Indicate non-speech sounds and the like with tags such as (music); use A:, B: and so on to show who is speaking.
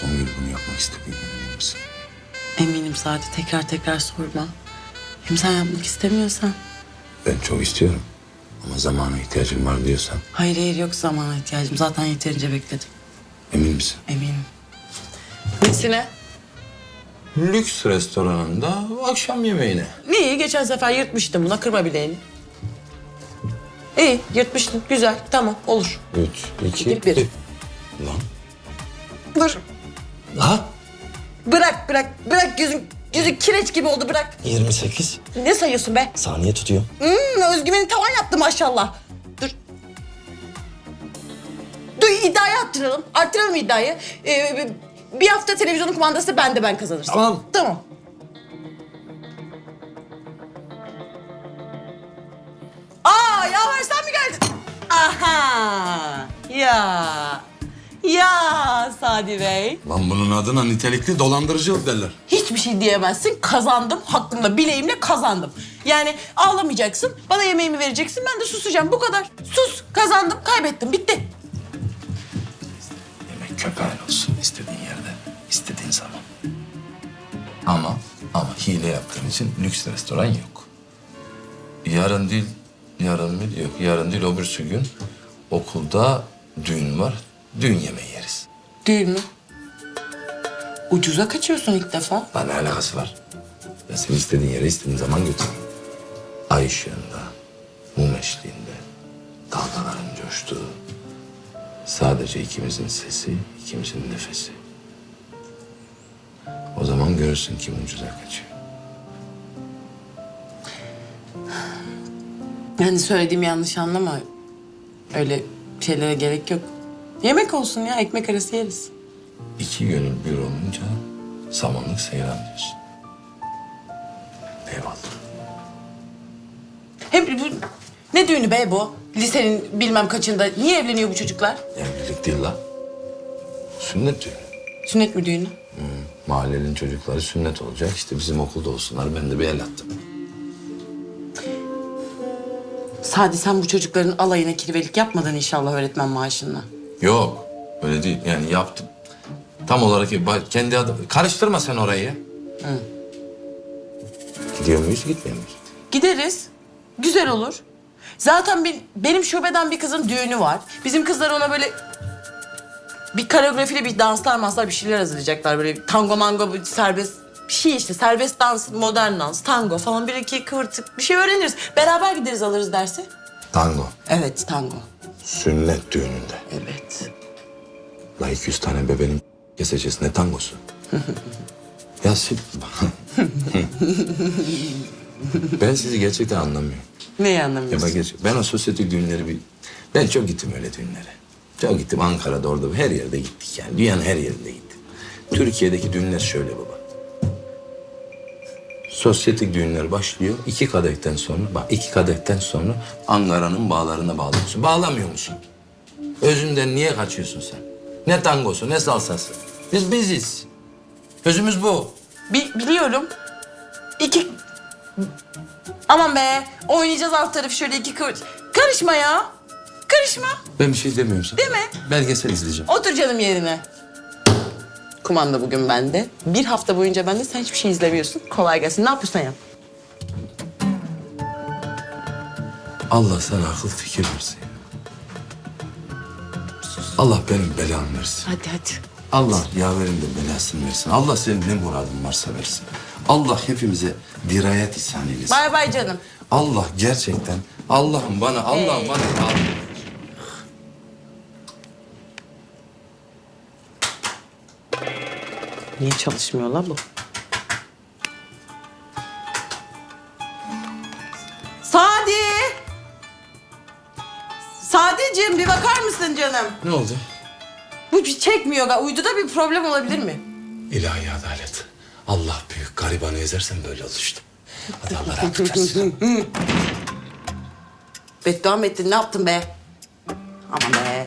A: Songül bunu yapmak istediğinden emin misin?
B: Eminim Sadi tekrar tekrar sorma. Hem sen yapmak istemiyorsan.
A: Ben çok istiyorum. Ama zamana ihtiyacım var diyorsan
B: Hayır hayır yok zamana ihtiyacım. Zaten yeterince bekledim.
A: emin misin?
B: Eminim. Nesine?
A: Lüks restoranında akşam yemeğine.
B: İyi geçen sefer yırtmıştım buna kırma bileğini. İyi yırtmıştın güzel tamam olur.
A: Üç, iki,
B: Bir, bir.
A: Lan.
B: Dur
A: Ha?
B: bırak bırak bırak gözün gözün kireç gibi oldu bırak.
C: 28
B: Ne sayıyorsun be?
C: saniye tutuyor.
B: Hmm, özgüveni tavan yaptı maşallah. Dur. Dur iddiayı arttıralım. Arttıralım iddiayı. Ee, bir hafta televizyonun kumandası bende ben kazanırsam.
A: Tamam.
B: Tamam. Aa Yaver sen mi geldin? Aha. Ya. Ya Sadi Bey.
A: Lan bunun adına nitelikli dolandırıcılık derler.
B: Hiçbir şey diyemezsin. Kazandım. Hakkımda bileğimle kazandım. Yani ağlamayacaksın. Bana yemeğimi vereceksin. Ben de susacağım. Bu kadar. Sus. Kazandım. Kaybettim. Bitti.
A: Yemek köpeğin olsun istediğin yerde, istediğin zaman. Ama ama hile yaptığın için lüks restoran yok. Yarın değil, yarın mı? Yok, yarın değil öbürsü gün okulda düğün var. Düğün yemeği yeriz.
B: Değil mi? Ucuza kaçıyorsun ilk defa.
A: Bana ne alakası var? Ben seni istediğin yere istediğin zaman götürürüm. Ay ışığında, mum eşliğinde, dalgaların coştuğu, sadece ikimizin sesi, ikimizin nefesi. O zaman görürsün kim ucuza kaçıyor.
B: Yani söylediğimi yanlış anlama. Öyle şeylere gerek yok. Yemek olsun ya. Ekmek arası yeriz.
A: İki gönül bir olunca samanlık seyran diyorsun. Eyvallah.
B: Hem bu... Ne düğünü be bu? Lisenin bilmem kaçında. Niye evleniyor bu çocuklar?
A: Evlilik değil la. Sünnet düğünü.
B: Sünnet mi düğünü?
A: Mahallenin çocukları sünnet olacak. İşte bizim okulda olsunlar. Ben de bir el attım.
B: Sadi sen bu çocukların alayına kirvelik yapmadın inşallah öğretmen maaşınla.
A: Yok. Öyle değil. Yani yaptım. Tam olarak kendi adım. Karıştırma sen orayı. Gidiyor muyuz, gitmiyor muyuz?
B: Gideriz. Güzel olur. Zaten bir, benim şubeden bir kızın düğünü var. Bizim kızlar ona böyle bir koreografiyle bir danslar manslar bir şeyler hazırlayacaklar. Böyle bir tango mango bir serbest bir şey işte. Serbest dans, modern dans, tango falan bir iki kıvırtık bir şey öğreniriz. Beraber gideriz alırız dersi.
A: Tango.
B: Evet tango.
A: Sünnet düğününde.
B: Evet.
A: La 200 tane bebenin keseceğiz. Ne tangosu? ya siz... (laughs) ben sizi gerçekten anlamıyorum.
B: Neyi
A: Ya
B: anlamıyorsun?
A: ben, gerçek- ben o sosyetik düğünleri bir... Ben çok gittim öyle düğünlere. Çok gittim Ankara'da orada her yerde gittik yani. Dünyanın her yerinde gittim. Türkiye'deki düğünler şöyle baba. Sosyetik düğünler başlıyor. iki kadehten sonra, bak iki kadehten sonra Ankara'nın bağlarına bağlıyorsun. Bağlamıyor musun? Özünden niye kaçıyorsun sen? Ne tangosu, ne salsası. Biz biziz. Özümüz bu.
B: Bi- biliyorum. İki... Aman be oynayacağız alt tarafı şöyle iki kıvır... Karışma ya. Karışma.
A: Ben bir şey demiyorum sana.
B: Deme.
A: Belgesel izleyeceğim.
B: Otur canım yerine. Kumanda bugün bende. Bir hafta boyunca bende. Sen hiçbir şey izlemiyorsun. Kolay gelsin. Ne yapıyorsan yap.
A: Allah sana akıl fikir versin. Allah benim belamı versin.
B: Hadi hadi.
A: Allah yaverin de belasını versin. Allah senin ne muradın varsa versin. Allah hepimize dirayet ihsan eylesin.
B: Bay bay canım.
A: Allah gerçekten Allah'ım bana Allah'ım bana ya.
B: Niye çalışmıyor la bu? Sadi! Sadeciğim bir bakar mısın canım?
A: Ne oldu?
B: Bu bir çekmiyor. ga- Uyduda bir problem olabilir mi?
A: İlahi adalet. Allah büyük garibanı ezersen böyle olur işte. Hadi Allah rahatlık versin. (laughs)
B: Beddua mı ettin? Ne yaptın be? Aman be.